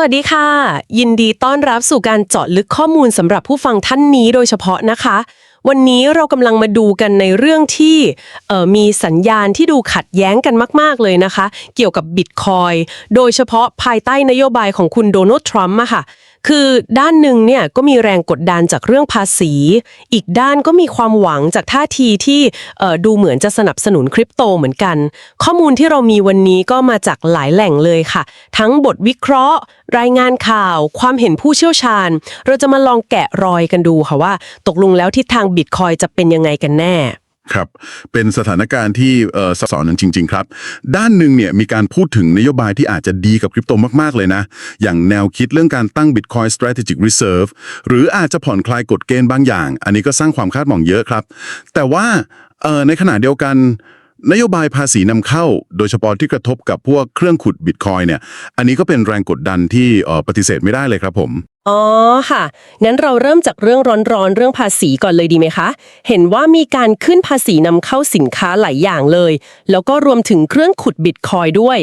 วัสดีค่ะ ยินดีต้อนรับสู่การเจาะลึกข้อมูลสำหรับผู้ฟังท่านนี้โดยเฉพาะนะคะ วันนี้เรากำลังมาดูกันในเรื่องที่มีสัญญาณที่ดูขัดแย้งกันมาก ๆ เลยนะคะ เกี่ยวกับบิตคอยโดยเฉพาะภายใต้นโยบายของคุณโดนัลด์ทรัมป์อะค่ะ คือด้านหนึ่งเนี่ยก็มีแรงกดดันจากเรื่องภาษี อีกด้านก็มีความหวังจากท่าทีที่ดูเหมือนจะสนับสนุนคริปโตเหมือนกัน ข้อมูลที่เรามีวันนี้ก็มาจากหลายแหล่งเลยค่ะ ทั้งบทวิเคราะห์ รายงานข่าว ความเห็นผู้เชี่ยวชาญ เราจะมาลองแกะรอยกันดูค่ะว่า ตกลงแล้วทิศทางบิตคอยจะเป็นยังไงกันแน่ ครับ เป็นสถานการณ์ที่เอ่อซับซ้อนจริง ๆ ครับ ด้านหนึ่งเนี่ยมีการพูดถึงนโยบายที่อาจจะดีกับคริปโตมากๆ เลยนะ อย่างแนวคิดเรื่องการตั้ง Bitcoin Strategic Reserve หรืออาจจะผ่อนคลายกฎเกณฑ์บางอย่าง อันนี้ก็สร้างความคาดหวังเยอะครับ แต่ว่าเอ่อในขณะเดียวกัน นโยบายภาษีนำเข้า โดยเฉพาะที่กระทบกับพวกเครื่องขุดบิตคอยเนี่ย อันนี้ก็เป็นแรงกดดันที่ปฏิเสธไม่ได้เลยครับผม อ๋อค่ะ งั้นเราเริ่มจากเรื่องร้อนๆ เรื่องภาษีก่อนเลยดีไหมคะ เห็นว่ามีการขึ้นภาษีนำเข้าสินค้าหลายอย่างเลย แล้วก็รวมถึงเครื่องขุดบิตคอยด้วย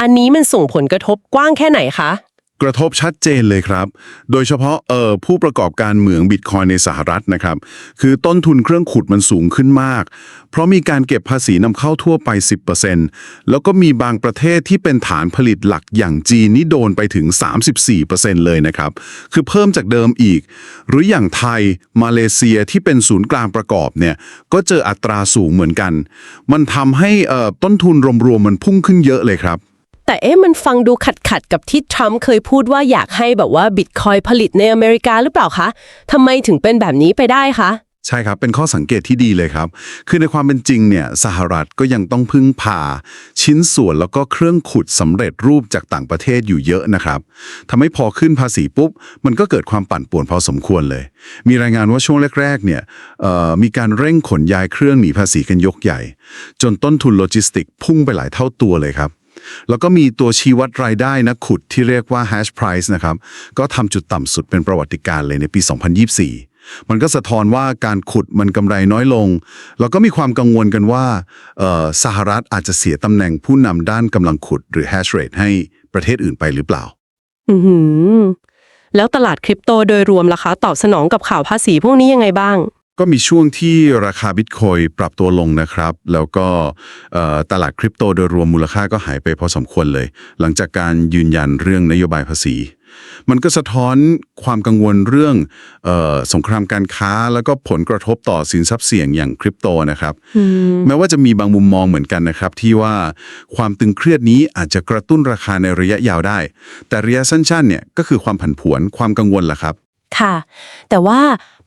อันนี้มันส่งผลกระทบกว้างแค่ไหนคะ กระทบชัดเจนเลยครับ โดยเฉพาะเอ่อผู้ประกอบการเหมืองบิตคอยในสหรัฐนะครับ คือต้นทุนเครื่องขุดมันสูงขึ้นมาก เพราะมีการเก็บภาษีนำเข้าทั่วไป 10%แล้วก็มีบางประเทศที่เป็นฐานผลิตหลักอย่างจีนนี่โดนไปถึง 34%เลยนะครับ คือเพิ่มจากเดิมอีก หรืออย่างไทย มาเลเซียที่เป็นศูนย์กลางประกอบเนี่ย ก็เจออัตราสูงเหมือนกัน มันทำให้เอ่อต้นทุนรวมๆมันพุ่งขึ้นเยอะเลยครับ แต่เอ๊ะมันฟังดูขัดขัดกับที่ทรัมป์เคยพูดว่าอยากให้แบบว่าบิตคอยผลิตในอเมริกาหรือเปล่าคะทำไมถึงเป็นแบบนี้ไปได้คะใช่ครับ เป็นข้อสังเกตที่ดีเลยครับ คือในความเป็นจริงเนี่ยสหรัฐก็ยังต้องพึ่งพา ชิ้นส่วนแล้วก็เครื่องขุดสำเร็จรูปจากต่างประเทศอยู่เยอะนะครับทำให้พอขึ้นภาษีปุ๊บ มันก็เกิดความปั่นป่วนพอสมควรเลย มีรายงานว่าช่วงแรกๆเนี่ยมีการเร่งขนย้ายเครื่องหนีภาษีกันยกใหญ่ จนต้นทุนโลจิสติกพุ่งไปหลายเท่าตัวเลยครับ แล้วก็มีตัวชี้วัดรายได้นักขุดที่เรียกว่า hash price นะครับ ก็ทำจุดต่ำสุดเป็นประวัติการเลยในปี 2024 มันก็สะท้อนว่าการขุดมันกำไรน้อยลง แล้วก็มีความกังวลกันว่าสหรัฐอาจจะเสียตำแหน่งผู้นำด้านกำลังขุดหรือ hash rate ให้ประเทศอื่นไปหรือเปล่า อืแล้วตลาดคริปโตโดยรวมล่ะคะ ตอบสนองกับข่าวภาษีพวกนี้ยังไงบ้าง ก็มีช่วงที่ราคาบิตคอยปรับตัวลงนะครับ แล้วก็เอ่อตลาดคริปโตโดยรวมมูลค่าก็หายไปพอสมควรเลย หลังจากการยืนยันเรื่องนโยบายภาษี มันก็สะท้อนความกังวลเรื่องเออสงครามการค้าแล้วก็ผลกระทบต่อสินทรัพย์เสี่ยงอย่างคริปโตนะครับ แม้ว่าจะมีบางมุมมองเหมือนกันนะครับ ที่ว่าความตึงเครียดนี้อาจจะกระตุ้นราคาในระยะยาวได้ แต่ระยะสั้นๆเนี่ยก็คือความผันผวนความกังวลแหละครับ ค่ะ แต่ว่า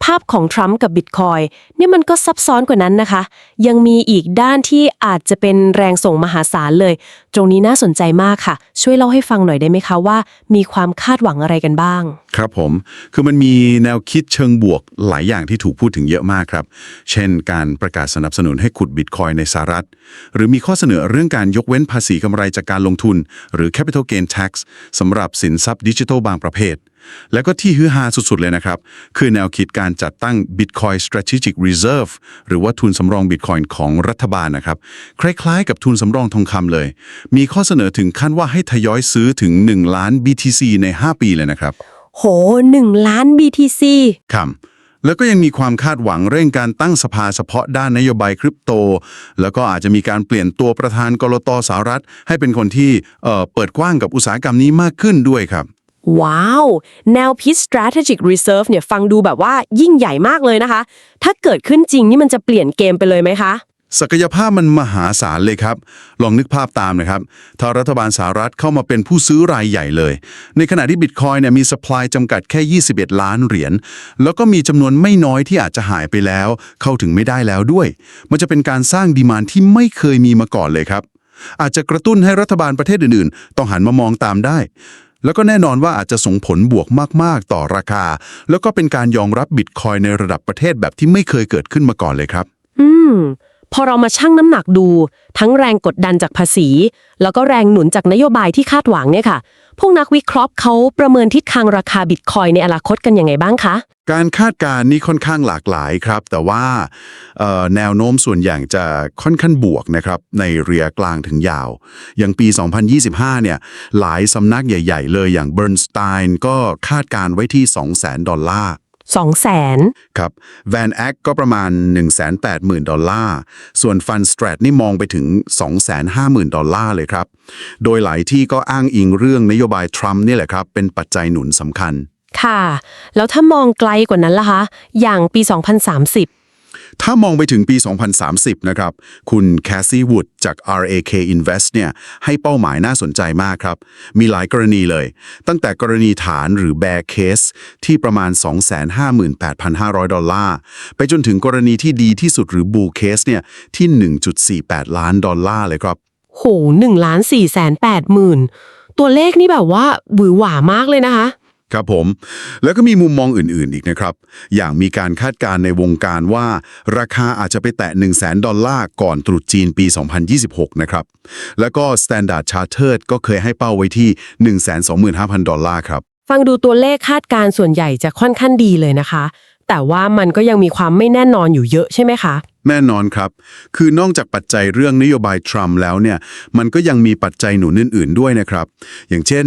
ภาพของทรัมป์กับบิตคอยเนี่ยมันก็ซับซ้อนกว่านั้นนะคะ ยังมีอีกด้านที่อาจจะเป็นแรงส่งมหาศาลเลย ตรงนี้น่าสนใจมากค่ะ ช่วยเล่าให้ฟังหน่อยได้ไหมคะว่า มีความคาดหวังอะไรกันบ้าง ครับผม คือมันมีแนวคิดเชิงบวกหลายอย่างที่ถูกพูดถึงเยอะมากครับ เช่น การประกาศสนับสนุนให้ขุดบิตคอยในสหรัฐ หรือมีข้อเสนอเรื่องการยกเว้นภาษีกำไรจากการลงทุน หรือ capital gain tax สำหรับสินทรัพย์ดิจิทัลบางประเภทแล้วก็ที่ฮือฮาสุดๆ เลยนะครับ คือแนวคิดการจัดตั้ง Bitcoin Strategic Reserve หรือว่าทุนสำรองบิตคอยน์ของรัฐบาลนะครับ คล้ายๆ กับทุนสำรองทองคำเลย มีข้อเสนอถึงขั้นว่าให้ทยอยซื้อถึง 1 ล้าน BTC ใน 5 ปีเลยนะครับ โหหนึ่งล้าน BTC ครับแล้วก็ยังมีความคาดหวังเร่งการตั้งสภาเฉพาะด้านนโยบายคริปโต แล้วก็อาจจะมีการเปลี่ยนตัวประธานกรตสหรัฐ ให้เป็นคนที่เอ่อเปิดกว้างกับอุตสาหกรรมนี้มากขึ้นด้วยครับ ว้าว แนวพิษ strategic reserve เนี่ยฟังดูแบบว่ายิ่งใหญ่มากเลยนะคะ ถ้าเกิดขึ้นจริงนี่มันจะเปลี่ยนเกมไปเลยไหมคะ ศักยภาพมันมหาศาลเลยครับ ลองนึกภาพตามนะครับ ถ้ารัฐบาลสหรัฐเข้ามาเป็นผู้ซื้อรายใหญ่เลย ในขณะที่บิตคอยเนี่ยมีสป라이จำกัดแค่ 21 ล้านเหรียญ แล้วก็มีจำนวนไม่น้อยที่อาจจะหายไปแล้ว เข้าถึงไม่ได้แล้วด้วย มันจะเป็นการสร้างดีมานที่ไม่เคยมีมาก่อนเลยครับอาจจะกระตุ้นให้รัฐบาลประเทศอื่นๆ ต้องหันมามองตามได้ แล้วก็แน่นอนว่าอาจจะส่งผลบวกมาก ๆ ต่อราคา แล้วก็เป็นการยอมรับบิตคอยในระดับประเทศแบบที่ไม่เคยเกิดขึ้นมาก่อนเลยครับ อืม พอเรามาชั่งน้ำหนักดู ทั้งแรงกดดันจากภาษี แล้วก็แรงหนุนจากนโยบายที่คาดหวังเนี่ยค่ะ พวกนักวิเคราะห์เขาประเมินทิศทางราคาบิตคอยในอนาคตกันยังไงบ้างคะ การคาดการณ์นี่ค่อนข้างหลากหลายครับ แต่ว่าเอ่อแนวโน้มส่วนใหญ่จะค่อนข้างบวกนะครับในระยะกลางถึงยาว อย่างปี 2025 เนี่ยหลายสำนักใหญ่ ๆ เลยอย่างเบิร์นสไตน์ก็คาดการณ์ไว้ที่ 200,000 ดอลลาร์ 2 0 0 0 0 0 ครับ Van Eck ก็ประมาณ 180,000 ดอลลาร์ ส่วน Fund Strat นี่มองไปถึง 250,000 ดอลลาร์เลยครับ โดยหลายที่ก็อ้างอิงเรื่องนโยบายทรัมป์นี่แหละครับ เป็นปัจจัยหนุนสำคัญ ค่ะ แล้วถ้ามองไกลกว่านั้นล่ะคะ อย่างปี 2030 ถ้ามองไปถึงปี 2030 นะครับ คุณแคสซี่วูดจาก RAK Invest เนี่ยให้เป้าหมายน่าสนใจมากครับ มีหลายกรณีเลย ตั้งแต่กรณีฐานหรือ bear case ที่ประมาณ 258,500 ดอลลาร์ ไปจนถึงกรณีที่ดีที่สุดหรือ bull case เนี่ยที่ 1.48 ล้านดอลลาร์เลยครับ โห1ล้าน4แสน8หมื่นตัวเลขนี่แบบว่าหวือหวามากเลยนะคะ ครับผม แล้วก็มีมุมมองอื่นๆอีกนะครับ อย่างมีการคาดการณ์ในวงการว่า ราคาอาจจะไปแตะ 1 0 0 0 0แดอลลาร์ก่อนตรุษจีนปี 2026 นะครับ แล้วก็ Standard Chartered ก็เคยให้เป้าไว้ที่ 125,000 ดอลลาร์ครับ ฟังดูตัวเลขคาดการณ์ส่วนใหญ่จะค่อนข้างดีเลยนะคะ แต่ว่ามันก็ยังมีความไม่แน่นอนอยู่เยอะใช่ไหมคะ แน่นอนครับ คือนอกจากปัจจัยเรื่องนโยบายทรัมป์แล้วเนี่ย มันก็ยังมีปัจจัยหนุนอื่น ๆ ด้วยนะครับ อย่างเช่น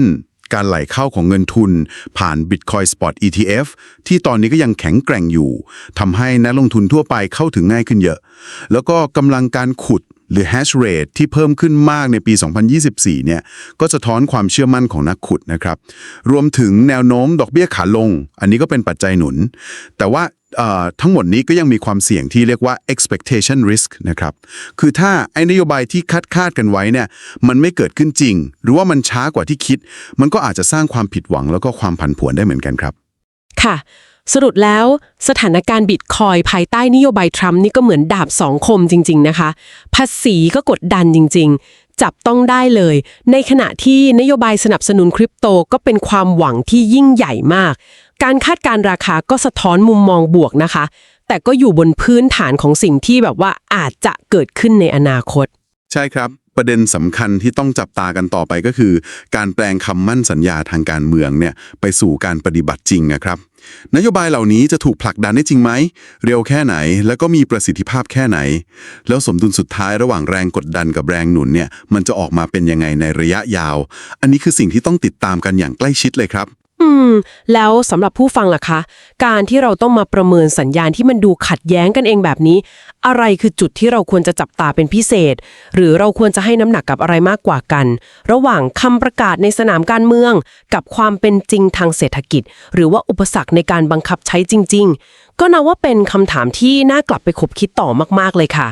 การไหลเข้าของเงินทุน ผ่าน Bitcoin Spot ETF ที่ตอนนี้ก็ยังแข็งแกร่งอยู่ทำให้นักลงทุนทั่วไปเข้าถึงง่ายขึ้นเยอะ แล้วก็กำลังการขุด หรือ hash rate ที่เพิ่มขึ้นมากในปี 2024 เนี่ย ก็สะท้อนความเชื่อมั่นของนักขุดนะครับ รวมถึงแนวโน้มดอกเบี้ยขาลง อันนี้ก็เป็นปัจจัยหนุน แต่ว่าทั้งหมดนี้ก็ยังมีความเสี่ยงที่เรียกว่า expectation risk นะครับ คือถ้าไอ้นโยบายที่คาดคาดกันไว้เนี่ย มันไม่เกิดขึ้นจริง หรือว่ามันช้ากว่าที่คิด มันก็อาจจะสร้างความผิดหวังแล้วก็ความผันผวนได้เหมือนกันครับ ค่ะ สรุปแล้วสถานการณ์บิตคอยภายใต้นโยบายทรัมป์นี่ก็เหมือนดาบสองคมจริง ๆ นะคะ ภาษีก็กดดันจริง ๆ จับต้องได้เลย ในขณะที่นโยบายสนับสนุนคริปโตก็เป็นความหวังที่ยิ่งใหญ่มาก การคาดการราคาก็สะท้อนมุมมองบวกนะคะ แต่ก็อยู่บนพื้นฐานของสิ่งที่แบบว่าอาจจะเกิดขึ้นในอนาคต ใช่ครับประเด็นสำคัญที่ต้องจับตากันต่อไปก็คือ การแปลงคำมั่นสัญญาทางการเมืองเนี่ยไปสู่การปฏิบัติจริงนะครับ นโยบายเหล่านี้จะถูกผลักดันได้จริงไหม เร็วแค่ไหน แล้วก็มีประสิทธิภาพแค่ไหน แล้วสมดุลสุดท้ายระหว่างแรงกดดันกับแรงหนุนเนี่ยมันจะออกมาเป็นยังไงในระยะยาว อันนี้คือสิ่งที่ต้องติดตามกันอย่างใกล้ชิดเลยครับ อืม แล้วสำหรับผู้ฟังล่ะคะ การที่เราต้องมาประเมินสัญญาณที่มันดูขัดแย้งกันเองแบบนี้ อะไรคือจุดที่เราควรจะจับตาเป็นพิเศษ หรือเราควรจะให้น้ำหนักกับอะไรมากกว่ากัน ระหว่างคำประกาศในสนามการเมือง กับความเป็นจริงทางเศรษฐกิจ หรือว่าอุปสรรคในการบังคับใช้จริง ๆ ก็นับว่าเป็นคำถามที่น่ากลับไปคบคิดต่อมากๆเลยค่ะ